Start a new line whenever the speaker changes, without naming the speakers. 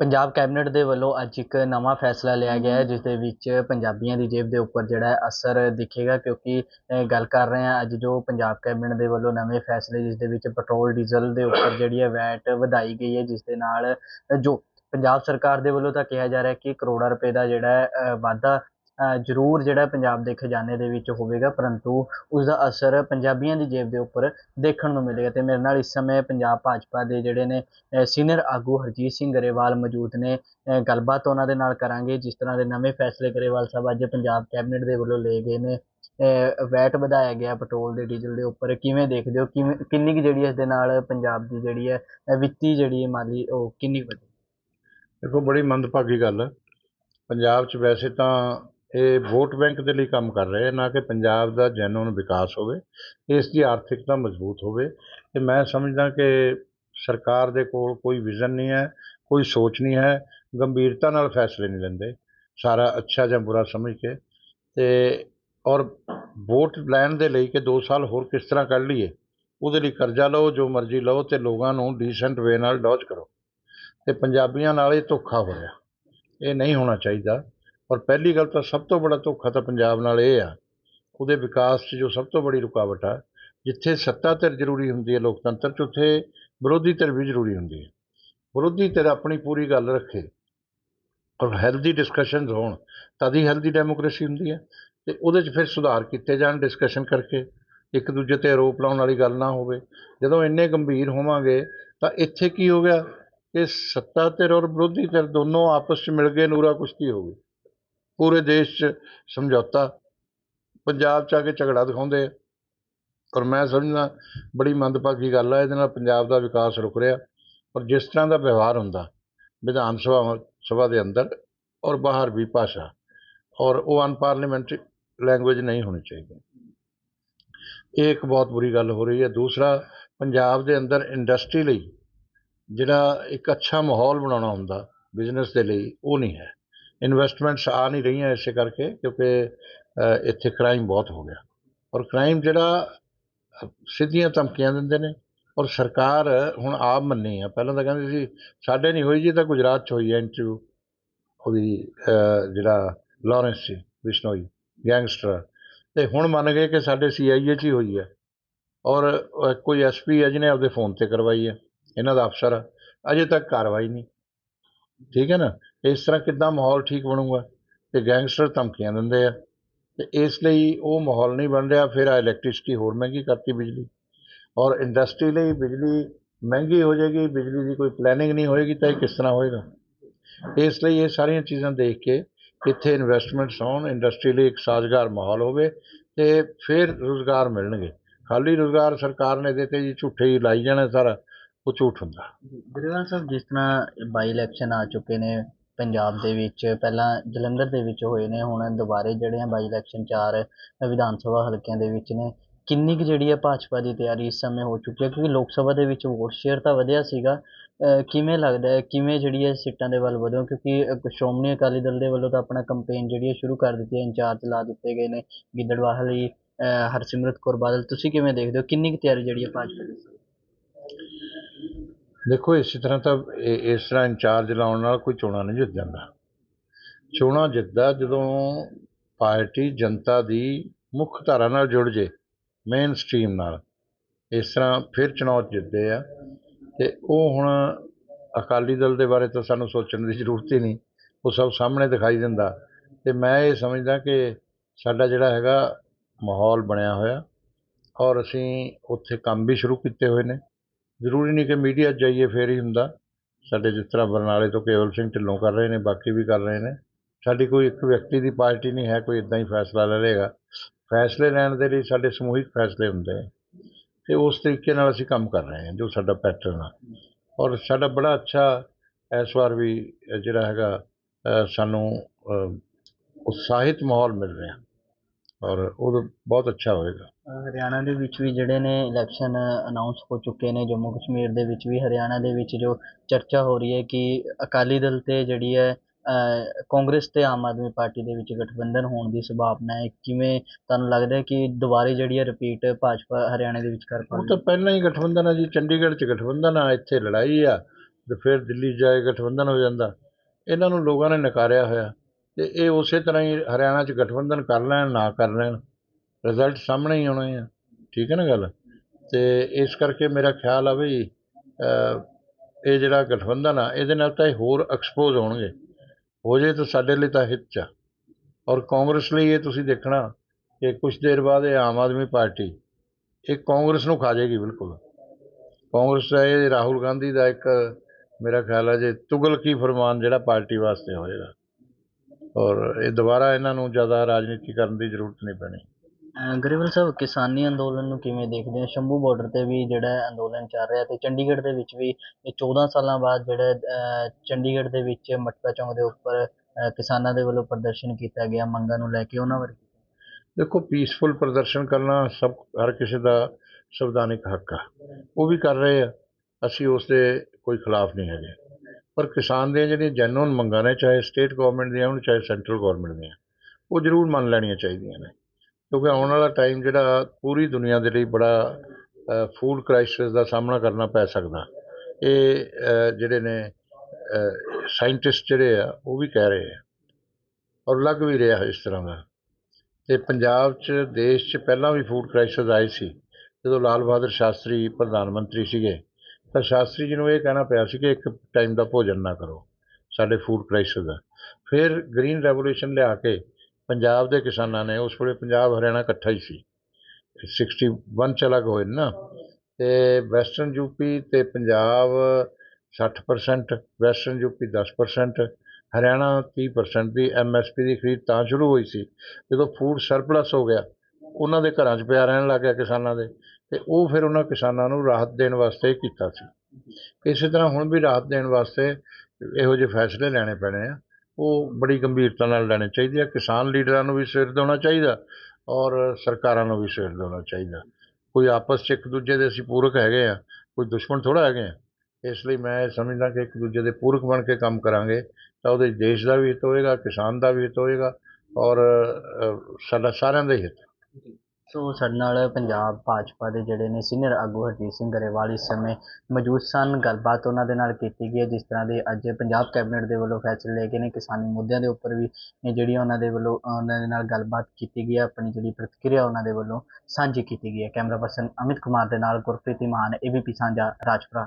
Punjab cabinet ਦੇ ਵੱਲੋਂ ਅੱਜ ਇੱਕ ਨਵਾਂ ਫੈਸਲਾ ਲਿਆ ਗਿਆ ਹੈ ਜਿਸ ਦੇ ਵਿੱਚ ਪੰਜਾਬੀਆਂ ਦੀ ਜੇਬ ਦੇ ਉੱਪਰ ਜਿਹੜਾ ਹੈ ਅਸਰ ਦਿਖੇਗਾ ਕਿਉਂਕਿ ਗੱਲ ਕਰ ਰਹੇ ਹਾਂ ਅੱਜ ਜੋ ਪੰਜਾਬ ਕੈਬਨਿਟ ਦੇ ਵੱਲੋਂ ਨਵੇਂ ਫੈਸਲੇ ਜਿਸ ਦੇ ਵਿੱਚ ਪੈਟਰੋਲ ਡੀਜ਼ਲ ਦੇ ਉੱਪਰ ਜਿਹੜੀ ਹੈ ਵੈਟ ਵਧਾਈ ਗਈ ਹੈ ਜਿਸ ਦੇ ਨਾਲ ਜੋ ਪੰਜਾਬ ਸਰਕਾਰ ਦੇ ਵੱਲੋਂ ਤਾਂ ਕਿਹਾ ਜਾ ਰਿਹਾ ਕਿ ਕਰੋੜਾਂ ਰੁਪਏ ਦਾ ਜਿਹੜਾ ਵਾਧਾ ਜ਼ਰੂਰ ਜਿਹੜਾ ਪੰਜਾਬ ਦੇ ਖਜ਼ਾਨੇ ਦੇ ਵਿੱਚ ਹੋਵੇਗਾ, ਪਰੰਤੂ ਉਸ ਦਾ ਅਸਰ ਪੰਜਾਬੀਆਂ ਦੀ ਜੇਬ ਦੇ ਉੱਪਰ ਦੇਖਣ ਨੂੰ ਮਿਲੇਗਾ। ਅਤੇ ਮੇਰੇ ਨਾਲ ਇਸ ਸਮੇਂ ਪੰਜਾਬ ਭਾਜਪਾ ਦੇ ਜਿਹੜੇ ਨੇ ਸੀਨੀਅਰ ਆਗੂ ਹਰਜੀਤ ਸਿੰਘ ਗਰੇਵਾਲ ਮੌਜੂਦ ਨੇ। ਗੱਲਬਾਤ ਉਹਨਾਂ ਦੇ ਨਾਲ ਕਰਾਂਗੇ। ਜਿਸ ਤਰ੍ਹਾਂ ਦੇ ਨਵੇਂ ਫੈਸਲੇ ਗਰੇਵਾਲ ਸਾਹਿਬ ਅੱਜ ਪੰਜਾਬ ਕੈਬਨਿਟ ਦੇ ਵੱਲੋਂ ਲਏ ਗਏ ਨੇ। ਵੈਟ ਵਧਾਇਆ ਗਿਆ ਪੈਟਰੋਲ ਦੇ, ਡੀਜ਼ਲ ਦੇ ਉੱਪਰ। ਕਿਵੇਂ ਦੇਖਦੇ ਹੋ? ਕਿਵੇਂ, ਕਿੰਨੀ ਕੁ ਜਿਹੜੀ ਇਸ ਦੇ ਨਾਲ ਪੰਜਾਬ ਦੀ ਜਿਹੜੀ ਹੈ ਵਿੱਤੀ ਜਿਹੜੀ ਹੈ ਮਾਲੀ, ਉਹ ਕਿੰਨੀ ਵਧੀ
ਦੇਖੋ, ਬੜੀ ਮੰਦਭਾਗੀ ਗੱਲ ਹੈ। ਪੰਜਾਬ 'ਚ ਵੈਸੇ ਤਾਂ ਇਹ ਵੋਟ ਬੈਂਕ ਦੇ ਲਈ ਕੰਮ ਕਰ ਰਹੇ ਨਾ ਕਿ ਪੰਜਾਬ ਦਾ ਜੈਨੂਨ ਵਿਕਾਸ ਹੋਵੇ, ਇਸ ਦੀ ਆਰਥਿਕਤਾ ਮਜ਼ਬੂਤ ਹੋਵੇ। ਤੇ ਮੈਂ ਸਮਝਦਾ ਕਿ ਸਰਕਾਰ ਦੇ ਕੋਲ ਕੋਈ ਵਿਜ਼ਨ ਨਹੀਂ ਹੈ, ਕੋਈ ਸੋਚ ਨਹੀਂ ਹੈ, ਗੰਭੀਰਤਾ ਨਾਲ ਫੈਸਲੇ ਨਹੀਂ ਲੈਂਦੇ। ਸਾਰਾ ਅੱਛਾ ਜਾਂ ਬੁਰਾ ਸਮਝ ਕੇ। ਤੇ ਔਰ ਵੋਟ ਲੈਣ ਦੇ ਲਈ ਕਿ 2 ਸਾਲ ਹੋਰ ਕਿਸ ਤਰ੍ਹਾਂ ਕੱਢ ਲਈਏ, ਉਹਦੇ ਲਈ ਕਰਜ਼ਾ ਲਓ, ਜੋ ਮਰਜ਼ੀ ਲਓ ਤੇ ਲੋਕਾਂ ਨੂੰ ਡੀਸੈਂਟ ਵੇ ਨਾਲ ਡੌਜ ਕਰੋ। ਤੇ ਪੰਜਾਬੀਆਂ ਨਾਲ ਇਹ ਧੋਖਾ ਹੋ ਰਿਹਾ। ਇਹ ਨਹੀਂ ਹੋਣਾ ਚਾਹੀਦਾ। ਔਰ ਪਹਿਲੀ ਗੱਲ ਤਾਂ ਸਭ ਤੋਂ ਬੜਾ ਧੋਖਾ ਤਾਂ ਪੰਜਾਬ ਨਾਲ ਇਹ ਆ, ਉਹਦੇ ਵਿਕਾਸ 'ਚ ਜੋ ਸਭ ਤੋਂ ਬੜੀ ਰੁਕਾਵਟ ਆ, ਜਿੱਥੇ ਸੱਤਾ ਧਿਰ ਜ਼ਰੂਰੀ ਹੁੰਦੀ ਹੈ, ਲੋਕਤੰਤਰ 'ਚ ਉੱਥੇ ਵਿਰੋਧੀ ਧਿਰ ਵੀ ਜ਼ਰੂਰੀ ਹੁੰਦੀ ਹੈ ਵਿਰੋਧੀ ਧਿਰ ਆਪਣੀ ਪੂਰੀ ਗੱਲ ਰੱਖੇ ਔਰ ਹੈਲਦੀ ਡਿਸਕਸ਼ਨਸ ਹੋਣ, ਤਦ ਹੀ ਹੈਲਦੀ ਡੈਮੋਕ੍ਰੇਸੀ ਹੁੰਦੀ ਹੈ ਤੇ ਉਹਦੇ 'ਚ ਫਿਰ ਸੁਧਾਰ ਕੀਤੇ ਜਾਣ ਡਿਸਕਸ਼ਨ ਕਰਕੇ, ਇੱਕ ਦੂਜੇ ਤੇ ਆਰੋਪ ਲਾਉਣ ਵਾਲੀ ਗੱਲ ਨਾ ਹੋਵੇ। ਜਦੋਂ ਇੰਨੇ ਗੰਭੀਰ ਹੋਵਾਂਗੇ, ਤਾਂ ਇੱਥੇ ਕੀ ਹੋ ਗਿਆ? ਕਿ ਸੱਤਾ ਧਿਰ ਔਰ ਵਿਰੋਧੀ ਧਿਰ ਦੋਨੋਂ ਆਪਸ 'ਚ ਮਿਲ ਗਏ ਨੂਰਾ ਕੁਸ਼ਤੀ ਹੋ ਗਈ। ਪੂਰੇ ਦੇਸ਼ 'ਚ ਸਮਝੌਤਾ। ਪੰਜਾਬ 'ਚ ਆ ਕੇ ਝਗੜਾ ਦਿਖਾਉਂਦੇ ਆ। ਔਰ ਮੈਂ ਸਮਝਦਾ, ਬੜੀ ਮੰਦਭਾਗੀ ਗੱਲ ਆ, ਇਹਦੇ ਨਾਲ ਪੰਜਾਬ ਦਾ ਵਿਕਾਸ ਰੁਕ ਰਿਹਾ। ਔਰ ਜਿਸ ਤਰ੍ਹਾਂ ਦਾ ਵਿਵਹਾਰ ਹੁੰਦਾ, ਵਿਧਾਨ ਸਭਾ ਸਭਾ ਦੇ ਅੰਦਰ ਔਰ ਬਾਹਰ ਵੀ ਭਾਸ਼ਾ, ਔਰ ਉਹ ਅਨਪਾਰਲੀਮੈਂਟਰੀ ਲੈਂਗੁਏਜ ਨਹੀਂ ਹੋਣੀ ਚਾਹੀਦੀ। ਇਹ ਇੱਕ ਬਹੁਤ ਬੁਰੀ ਗੱਲ ਹੋ ਰਹੀ ਹੈ। ਦੂਸਰਾ, ਪੰਜਾਬ ਦੇ ਅੰਦਰ ਇੰਡਸਟਰੀ ਲਈ ਜਿਹੜਾ ਇੱਕ ਅੱਛਾ ਮਾਹੌਲ ਬਣਾਉਣਾ ਹੁੰਦਾ, ਬਿਜ਼ਨਸ ਦੇ ਲਈ, ਉਹ ਨਹੀਂ ਹੈ। ਇਨਵੈਸਟਮੈਂਟਸ ਆ ਨਹੀਂ ਰਹੀਆਂ ਇਸੇ ਕਰਕੇ ਕਿਉਂਕਿ ਇੱਥੇ ਕ੍ਰਾਈਮ ਬਹੁਤ ਹੋ ਗਿਆ। ਔਰ ਕ੍ਰਾਈਮ ਜਿਹੜਾ ਸਿੱਧੀਆਂ ਧਮਕੀਆਂ ਦਿੰਦੇ ਨੇ। ਔਰ ਸਰਕਾਰ ਹੁਣ ਆਪ ਮੰਨੀ ਆ। ਪਹਿਲਾਂ ਤਾਂ ਕਹਿੰਦੇ ਸੀ ਸਾਡੇ ਨਹੀਂ ਹੋਈ ਜੀ ਤਾਂ ਗੁਜਰਾਤ 'ਚ ਹੋਈ ਹੈ ਇੰਟਰਵਿਊ ਉਹਦੀ ਜਿਹੜਾ ਲਾਰੈਂਸ ਸੀ ਵਿਸ਼ਨੋਈ ਗੈਂਗਸਟਰ ਤੇ ਹੁਣ ਮੰਨ ਗਏ ਕਿ ਸਾਡੇ ਸੀਆਈਏ 'ਚ ਹੀ ਹੋਈ ਹੈ ਔਰ ਅ, ਕੋਈ ਐਸਪੀ ਹੈ ਜਿਹਨੇ ਆਪਦੇ ਫੋਨ ਤੇ ਕਰਵਾਈ ਹੈ ਇਹਨਾਂ ਦਾ ਅਫਸਰ ਆ। ਅਜੇ ਤੱਕ ਕਾਰਵਾਈ ਨਹੀਂ। ਠੀਕ ਹੈ ਨਾ? ਇਸ ਤਰ੍ਹਾਂ ਕਿੱਦਾਂ ਮਾਹੌਲ ਠੀਕ ਬਣੂਗਾ? ਅਤੇ ਗੈਂਗਸਟਰ ਧਮਕੀਆਂ ਦਿੰਦੇ ਆ। ਅਤੇ ਇਸ ਲਈ ਉਹ ਮਾਹੌਲ ਨਹੀਂ ਬਣ ਰਿਹਾ, ਫਿਰ ਆ ਇਲੈਕਟ੍ਰਿਸਿਟੀ ਹੋਰ ਮਹਿੰਗੀ ਕਰਤੀ ਬਿਜਲੀ। ਔਰ ਇੰਡਸਟਰੀ ਲਈ ਬਿਜਲੀ ਮਹਿੰਗੀ ਹੋ ਜਾਏਗੀ, ਬਿਜਲੀ ਦੀ ਕੋਈ ਪਲੈਨਿੰਗ ਨਹੀਂ ਹੋਏਗੀ ਤਾਂ ਇਹ ਕਿਸ ਤਰ੍ਹਾਂ ਹੋਏਗਾ? ਇਸ ਲਈ ਇਹ ਸਾਰੀਆਂ ਚੀਜ਼ਾਂ ਦੇਖ ਕੇ ਇੱਥੇ ਇਨਵੈਸਟਮੈਂਟਸ ਹੋਣ ਇੰਡਸਟਰੀ ਲਈ ਇੱਕ ਸਾਜ਼ਗਾਰ ਮਾਹੌਲ ਹੋਵੇ ਤੇ ਫਿਰ ਰੁਜ਼ਗਾਰ ਮਿਲਣਗੇ। ਖਾਲੀ ਰੁਜ਼ਗਾਰ ਸਰਕਾਰ ਨੇ ਦਿੱਤੇ ਜੀ, ਝੂਠੇ ਹੀ ਲਾਈ ਜਾਣਾ ਸਾਰਾ, ਉਹ ਝੂਠ ਹੁੰਦਾ।
ਗਰੇਵਾਲ ਸਾਹਿਬ, ਜਿਸ ਤਰ੍ਹਾਂ ਬਾਈ ਇਲੈਕਸ਼ਨ ਆ ਚੁੱਕੇ ਨੇ ਪੰਜਾਬ ਦੇ ਵਿੱਚ ਪਹਿਲਾਂ ਜਲੰਧਰ ਦੇ ਵਿੱਚ ਹੋਏ ਨੇ, ਹੁਣ ਦੁਬਾਰੇ ਜਿਹੜੇ ਆ ਬਾਈ ਇਲੈਕਸ਼ਨ ਚਾਰ ਵਿਧਾਨ ਸਭਾ ਹਲਕਿਆਂ ਦੇ ਵਿੱਚ ਨੇ। ਕਿੰਨੀ ਕੁ ਜਿਹੜੀ ਹੈ ਭਾਜਪਾ ਦੀ ਤਿਆਰੀ ਇਸ ਸਮੇਂ ਹੋ ਚੁੱਕੀ ਹੈ? ਕਿਉਂਕਿ ਲੋਕ ਸਭਾ ਦੇ ਵਿੱਚ ਵੋਟ ਸ਼ੇਅਰ ਤਾਂ ਵਧਿਆ ਸੀਗਾ। ਕਿਵੇਂ ਲੱਗਦਾ ਹੈ? ਕਿਵੇਂ ਜਿਹੜੀ ਹੈ ਸੀਟਾਂ ਦੇ ਵੱਲ ਵਧੋ? ਕਿਉਂਕਿ ਸ਼੍ਰੋਮਣੀ ਅਕਾਲੀ ਦਲ ਦੇ ਵੱਲੋਂ ਤਾਂ ਆਪਣਾ ਕੰਪੇਨ ਜਿਹੜੀ ਹੈ ਸ਼ੁਰੂ ਕਰ ਦਿੱਤੀ ਹੈ, ਇੰਚਾਰਜ ਲਾ ਦਿੱਤੇ ਗਏ ਨੇ ਗਿੱਦੜਵਾਹ ਲਈ। ਹਰਸਿਮਰਤ ਕੌਰ ਬਾਦਲ, ਤੁਸੀਂ ਕਿਵੇਂ ਦੇਖਦੇ ਹੋ? ਕਿੰਨੀ ਕੁ ਤਿਆਰੀ ਜਿਹੜੀ ਹੈ ਭਾਜਪਾ ਦੀ?
ਦੇਖੋ, ਇਸੇ ਤਰ੍ਹਾਂ ਤਾਂ ਇਹ- ਇਸ ਤਰ੍ਹਾਂ ਇੰਚਾਰਜ ਲਾਉਣ ਨਾਲ ਕੋਈ ਚੋਣਾਂ ਨਹੀਂ ਜਿੱਤ ਜਾਂਦਾ। ਚੋਣਾਂ ਜਿੱਤਦਾ ਜਦੋਂ ਪਾਰਟੀ ਜਨਤਾ ਦੀ ਮੁੱਖ ਧਾਰਾ ਨਾਲ ਜੁੜ ਜੇ ਮੇਨ ਸਟ੍ਰੀਮ ਨਾਲ। ਇਸ ਤਰ੍ਹਾਂ ਫਿਰ ਚੁਣਾਵ ਜਿੱਤਦੇ ਆ। ਤੇ ਉਹ ਹੁਣ ਅਕਾਲੀ ਦਲ ਦੇ ਬਾਰੇ ਤਾਂ ਸਾਨੂੰ ਸੋਚਣ ਦੀ ਜ਼ਰੂਰਤ ਹੀ ਨਹੀਂ। ਉਹ ਸਭ ਸਾਹਮਣੇ ਦਿਖਾਈ ਦਿੰਦਾ। ਤੇ ਮੈਂ ਇਹ ਸਮਝਦਾ ਕਿ ਸਾਡਾ ਜਿਹੜਾ ਹੈਗਾ ਮਾਹੌਲ ਬਣਿਆ ਹੋਇਆ, ਔਰ ਅਸੀਂ ਉੱਥੇ ਕੰਮ ਵੀ ਸ਼ੁਰੂ ਕੀਤੇ ਹੋਏ ਨੇ। ਜ਼ਰੂਰੀ ਨਹੀਂ ਕਿ ਮੀਡੀਆ 'ਚ ਜਾਈਏ ਫਿਰ ਹੀ ਹੁੰਦਾ। ਸਾਡੇ ਜਿਸ ਤਰ੍ਹਾਂ ਬਰਨਾਲੇ ਤੋਂ ਕੇਵਲ ਸਿੰਘ ਢਿੱਲੋਂ ਕਰ ਰਹੇ ਨੇ, ਬਾਕੀ ਵੀ ਕਰ ਰਹੇ ਨੇ। ਸਾਡੀ ਕੋਈ ਇੱਕ ਵਿਅਕਤੀ ਦੀ ਪਾਰਟੀ ਨਹੀਂ ਹੈ, ਕੋਈ ਇੱਦਾਂ ਹੀ ਫੈਸਲਾ ਲੈ ਲਏਗਾ। ਫੈਸਲੇ ਲੈਣ ਦੇ ਲਈ ਸਾਡੇ ਸਮੂਹਿਕ ਫੈਸਲੇ ਹੁੰਦੇ ਆ। ਤੇ ਉਸ ਤਰੀਕੇ ਨਾਲ ਅਸੀਂ ਕੰਮ ਕਰ ਰਹੇ ਹਾਂ, ਜੋ ਸਾਡਾ ਪੈਟਰਨ ਆ। ਔਰ ਸਾਡਾ ਬੜਾ ਅੱਛਾ ਇਸ ਵਾਰ ਵੀ ਜਿਹੜਾ ਹੈਗਾ ਸਾਨੂੰ ਉਤਸ਼ਾਹਿਤ ਮਾਹੌਲ ਮਿਲ ਰਿਹਾ। ਔਰ ਉਹ ਬਹੁਤ ਅੱਛਾ ਹੋਏਗਾ।
ਹਰਿਆਣਾ ਦੇ ਵਿੱਚ ਵੀ ਜਿਹੜੇ ਨੇ ਇਲੈਕਸ਼ਨ ਅਨਾਉਂਸ ਹੋ ਚੁੱਕੇ ਨੇ ਜੰਮੂ ਕਸ਼ਮੀਰ ਦੇ ਵਿੱਚ ਵੀ ਹਰਿਆਣਾ ਦੇ ਵਿੱਚ ਜੋ ਚਰਚਾ ਹੋ ਰਹੀ ਹੈ ਕਿ ਅਕਾਲੀ ਦਲ ਤੇ ਜਿਹੜੀ ਹੈ ਕਾਂਗਰਸ ਤੇ ਆਮ ਆਦਮੀ ਪਾਰਟੀ ਦੇ ਵਿੱਚ ਗਠਬੰਧਨ ਹੋਣ ਦੀ ਸੰਭਾਵਨਾ ਹੈ। ਕਿਵੇਂ ਤੁਹਾਨੂੰ ਲੱਗਦਾ ਹੈ ਕਿ ਦੁਬਾਰੇ ਜਿਹੜੀ ਹੈ ਰਿਪੀਟ ਭਾਜਪਾ ਹਰਿਆਣਾ ਦੇ ਵਿੱਚ ਕਰ
ਉਹ
ਪਾਉਂਦੀ
ਤਾਂ ਪਹਿਲਾਂ ਹੀ ਗਠਬੰਧਨ ਆ ਜੀ ਚੰਡੀਗੜ੍ਹ 'ਚ ਗਠਬੰਧਨ ਆ ਇੱਥੇ ਲੜਾਈ ਆ ਤੇ ਫਿਰ ਦਿੱਲੀ ਜਾਏ ਗਠਬੰਧਨ ਹੋ ਜਾਂਦਾ। ਇਹਨਾਂ ਨੂੰ ਲੋਕਾਂ ਨੇ ਨਕਾਰਿਆ ਹੋਇਆ। ਅਤੇ ਇਹ ਉਸੇ ਤਰ੍ਹਾਂ ਹੀ ਹਰਿਆਣਾ 'ਚ ਗਠਬੰਧਨ ਕਰ ਲੈਣ, ਨਾ ਕਰ ਲੈਣ ਰਿਜ਼ਲਟ ਸਾਹਮਣੇ ਹੀ ਆਉਣੇ ਆ। ਠੀਕ ਹੈ ਨਾ ਗੱਲ? ਅਤੇ ਇਸ ਕਰਕੇ ਮੇਰਾ ਖਿਆਲ ਆ ਵੀ ਇਹ ਜਿਹੜਾ ਗਠਬੰਧਨ ਆ, ਇਹਦੇ ਨਾਲ ਤਾਂ ਇਹ ਹੋਰ ਐਕਸਪੋਜ਼ ਹੋਣਗੇ। ਹੋ ਜੇ ਤਾਂ ਸਾਡੇ ਲਈ ਤਾਂ ਹਿੱਤ 'ਚ ਆ। ਔਰ ਕਾਂਗਰਸ ਲਈ ਇਹ ਤੁਸੀਂ ਦੇਖਣਾ ਕਿ ਕੁਝ ਦੇਰ ਬਾਅਦ ਇਹ ਆਮ ਆਦਮੀ ਪਾਰਟੀ, ਇਹ ਕਾਂਗਰਸ ਨੂੰ ਖਾ ਜਾਏਗੀ ਬਿਲਕੁਲ। ਕਾਂਗਰਸ ਦਾ ਇਹ ਰਾਹੁਲ ਗਾਂਧੀ ਦਾ ਇੱਕ ਮੇਰਾ ਖਿਆਲ ਹੈ ਜੇ ਤੁਗਲਕੀ ਫਰਮਾਨ ਜਿਹੜਾ ਪਾਰਟੀ ਵਾਸਤੇ ਹੋਏਗਾ। ਔਰ ਇਹ ਦੁਬਾਰਾ ਇਹਨਾਂ ਨੂੰ ਜ਼ਿਆਦਾ ਰਾਜਨੀਤੀ ਕਰਨ ਦੀ ਜ਼ਰੂਰਤ ਨਹੀਂ ਪੈਣੀ।
ਗਰੇਵਾਲ ਸਾਹਿਬ ਕਿਸਾਨੀ ਅੰਦੋਲਨ ਨੂੰ ਕਿਵੇਂ ਦੇਖਦੇ ਹੋ? ਸ਼ੰਭੂ ਬਾਰਡਰ ਤੇ ਵੀ ਜਿਹੜਾ ਅੰਦੋਲਨ ਚੱਲ ਰਿਹਾ ਤੇ ਚੰਡੀਗੜ੍ਹ ਦੇ ਵਿੱਚ ਵੀ ਇਹ 14 ਸਾਲਾਂ ਬਾਅਦ ਜਿਹੜਾ ਚੰਡੀਗੜ੍ਹ ਦੇ ਵਿੱਚ ਮਟਕਾ ਚੌਂਕ ਦੇ ਉੱਪਰ ਕਿਸਾਨਾਂ ਦੇ ਵੱਲੋਂ ਪ੍ਰਦਰਸ਼ਨ ਕੀਤਾ ਗਿਆ ਮੰਗਾਂ ਨੂੰ ਲੈ ਕੇ ਉਹਨਾਂ ਬਾਰੇ?
ਦੇਖੋ ਪੀਸਫੁਲ ਪ੍ਰਦਰਸ਼ਨ ਕਰਨਾ ਸਭ ਹਰ ਕਿਸੇ ਦਾ ਸੰਵਿਧਾਨਿਕ ਹੱਕ ਆ। ਉਹ ਵੀ ਕਰ ਰਹੇ ਆ। ਅਸੀਂ ਉਸ ਦੇ ਕੋਈ ਖਿਲਾਫ ਨਹੀਂ ਹੈਗੇ। ਪਰ ਕਿਸਾਨ ਦੀਆਂ ਜਿਹੜੀਆਂ ਜੈਨੂਅਨ ਮੰਗਾਂ ਨੇ, ਚਾਹੇ ਸਟੇਟ ਗੌਰਮੈਂਟ ਦੀਆਂ ਹੋਣ, ਚਾਹੇ ਸੈਂਟਰਲ ਗੌਰਮੈਂਟ ਦੀਆਂ, ਉਹ ਜ਼ਰੂਰ ਮੰਨ ਲੈਣੀਆਂ ਚਾਹੀਦੀਆਂ ਨੇ। ਕਿਉਂਕਿ ਆਉਣ ਵਾਲਾ ਟਾਈਮ ਜਿਹੜਾ ਪੂਰੀ ਦੁਨੀਆ ਦੇ ਲਈ ਬੜਾ ਫੂਡ ਕ੍ਰਾਈਸਿਸ ਦਾ ਸਾਹਮਣਾ ਕਰਨਾ ਪੈ ਸਕਦਾ। ਇਹ ਜਿਹੜੇ ਨੇ ਸਾਇੰਟਿਸਟ ਜਿਹੜੇ ਆ, ਉਹ ਵੀ ਕਹਿ ਰਹੇ ਆ। ਔਰ ਲੱਗ ਵੀ ਰਿਹਾ ਇਸ ਤਰ੍ਹਾਂ ਦਾ। ਤੇ ਪੰਜਾਬ 'ਚ, ਦੇਸ਼ 'ਚ ਪਹਿਲਾਂ ਵੀ ਫੂਡ ਕ੍ਰਾਈਸਿਸ ਆਏ ਸੀ। ਜਦੋਂ ਲਾਲ ਬਹਾਦਰ ਸ਼ਾਸਤਰੀ ਪ੍ਰਧਾਨ ਮੰਤਰੀ ਸੀਗੇ ਤਾਂ ਸ਼ਾਸਤਰੀ ਜੀ ਨੂੰ ਇਹ ਕਹਿਣਾ ਪਿਆ ਸੀ ਕਿ ਇੱਕ ਟਾਈਮ ਦਾ ਭੋਜਨ ਨਾ ਕਰੋ, ਸਾਡੇ ਫੂਡ ਕ੍ਰਾਈਸਿਸ ਦਾ ਫਿਰ ਗ੍ਰੀਨ ਰੈਵੋਲੂਸ਼ਨ ਲਿਆ ਕੇ ਪੰਜਾਬ ਦੇ ਕਿਸਾਨਾਂ ਨੇ, ਉਸ ਵੇਲੇ ਪੰਜਾਬ ਹਰਿਆਣਾ ਇਕੱਠਾ ਹੀ ਸੀ। 61 ਚ ਅਲੱਗ ਹੋਏ ਨਾ ਤੇ ਵੈਸਟਰਨ ਯੂਪੀ ਤੇ ਪੰਜਾਬ 60% ਵੈਸਟਰਨ ਯੂਪੀ 10% ਹਰਿਆਣਾ 30% ਦੀ ਐਮਐਸਪੀ ਦੀ ਖਰੀਦ ਤਾਂ ਸ਼ੁਰੂ ਹੋਈ ਸੀ। ਜਦੋਂ ਫੂਡ ਸਰਪਲਸ ਹੋ ਗਿਆ, ਉਹਨਾਂ ਦੇ ਘਰਾਂ 'ਚ ਪਿਆ ਰਹਿਣ ਲੱਗ ਗਿਆ ਕਿਸਾਨਾਂ ਦੇ। ਅਤੇ ਉਹ ਫਿਰ ਉਹਨਾਂ ਕਿਸਾਨਾਂ ਨੂੰ ਰਾਹਤ ਦੇਣ ਵਾਸਤੇ ਕੀਤਾ ਸੀ। ਇਸੇ ਤਰ੍ਹਾਂ ਹੁਣ ਵੀ ਰਾਹਤ ਦੇਣ ਵਾਸਤੇ ਇਹੋ ਜਿਹੇ ਫੈਸਲੇ ਲੈਣੇ ਪੈਣੇ ਆ। ਉਹ ਬੜੀ ਗੰਭੀਰਤਾ ਨਾਲ ਲੈਣੇ ਚਾਹੀਦੇ ਆ। ਕਿਸਾਨ ਲੀਡਰਾਂ ਨੂੰ ਵੀ ਸਿਰ ਦੇਣਾ ਚਾਹੀਦਾ ਔਰ ਸਰਕਾਰਾਂ ਨੂੰ ਵੀ ਸਿਰ ਦੇਣਾ ਚਾਹੀਦਾ। ਕੋਈ ਆਪਸ 'ਚ ਇੱਕ ਦੂਜੇ ਦੇ ਅਸੀਂ ਪੂਰਕ ਹੈਗੇ ਆ, ਕੋਈ ਦੁਸ਼ਮਣ ਥੋੜਾ ਹੈਗੇ ਆ। ਇਸ ਲਈ ਮੈਂ ਇਹ ਸਮਝਦਾ ਕਿ ਇੱਕ ਦੂਜੇ ਦੇ ਪੂਰਕ ਬਣ ਕੇ ਕੰਮ ਕਰਾਂਗੇ ਤਾਂ ਉਹਦੇ ਦੇਸ਼ ਦਾ ਵੀ ਹਿੱਤ ਹੋਏਗਾ, ਕਿਸਾਨ ਦਾ ਵੀ ਹਿੱਤ ਹੋਏਗਾ ਔਰ ਸਾਡਾ ਸਾਰਿਆਂ ਦਾ ਹੀ ਹਿੱਤ।
ਸੋ ਸਾਡੇ ਨਾਲ ਪੰਜਾਬ ਭਾਜਪਾ ਦੇ ਜਿਹੜੇ ਨੇ ਸੀਨੀਅਰ ਆਗੂ ਹਰਜੀਤ ਸਿੰਘ ਗਰੇਵਾਲ ਇਸ ਸਮੇਂ ਮੌਜੂਦ ਸਨ। ਗੱਲਬਾਤ ਉਹਨਾਂ ਦੇ ਨਾਲ ਕੀਤੀ ਗਈ ਹੈ, ਜਿਸ ਤਰ੍ਹਾਂ ਦੇ ਅੱਜ ਪੰਜਾਬ ਕੈਬਨਿਟ ਦੇ ਵੱਲੋਂ ਫੈਸਲੇ ਲਏ ਗਏ ਨੇ। ਕਿਸਾਨੀ ਮੁੱਦਿਆਂ ਦੇ ਉੱਪਰ ਵੀ ਇਹ ਜਿਹੜੀ ਉਹਨਾਂ ਦੇ ਵੱਲੋਂ, ਉਹਨਾਂ ਦੇ ਨਾਲ ਗੱਲਬਾਤ ਕੀਤੀ ਗਈ ਹੈ। ਆਪਣੀ ਜਿਹੜੀ ਪ੍ਰਤੀਕਿਰਿਆ ਉਹਨਾਂ ਦੇ ਵੱਲੋਂ ਸਾਂਝੀ ਕੀਤੀ ਗਈ ਹੈ। ਕੈਮਰਾ ਪਰਸਨ ਅਮਿਤ ਕੁਮਾਰ ਦੇ ਨਾਲ ਗੁਰਪ੍ਰੀਤ ਮਾਨ ਏਬੀਪੀ ਸਾਂਝਾ, ਰਾਜਪੁਰਾ।